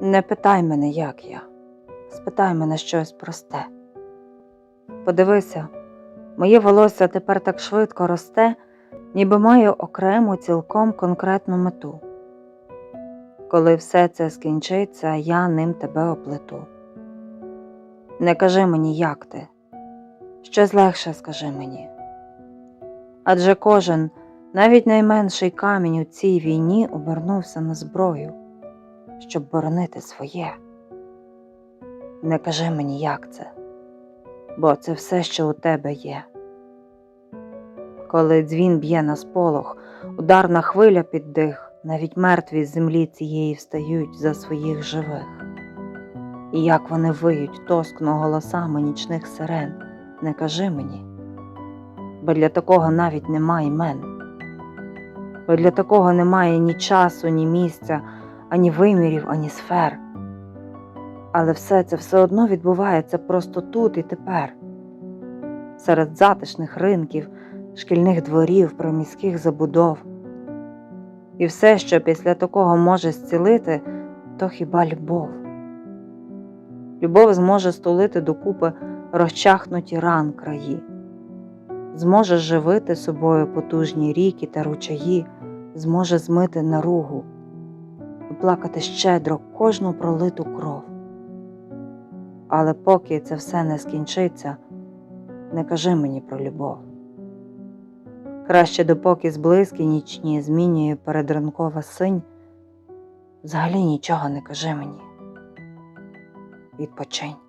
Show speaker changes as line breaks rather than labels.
Не питай мене, як я, спитай мене щось просте. Подивися, моє волосся тепер так швидко росте, ніби маю окрему цілком конкретну мету. Коли все це скінчиться, я ним тебе оплету. Не кажи мені, як ти, щось легше скажи мені. Адже кожен, навіть найменший камінь у цій війні обернувся на зброю, щоб боронити своє. Не кажи мені, як це, бо це все, що у тебе є. Коли дзвін б'є на сполох, ударна хвиля під дих, навіть мертві з землі цієї встають за своїх живих. І як вони виють тоскно голосами нічних сирен, не кажи мені, бо для такого навіть нема імен, бо для такого немає ні часу, ні місця, ані вимірів, ані сфер. Але все це все одно відбувається просто тут і тепер, серед затишних ринків, шкільних дворів, приміських забудов. І все, що після такого може зцілити, то хіба любов. Любов зможе стулити докупи розчахнуті ран краї, зможе живити собою потужні ріки та ручаї, зможе змити наругу і плакати щедро кожну пролиту кров. Але поки це все не скінчиться, не кажи мені про любов. Краще допоки зблизькі нічні змінює передранкова синь, взагалі нічого не кажи мені. Відпочинь.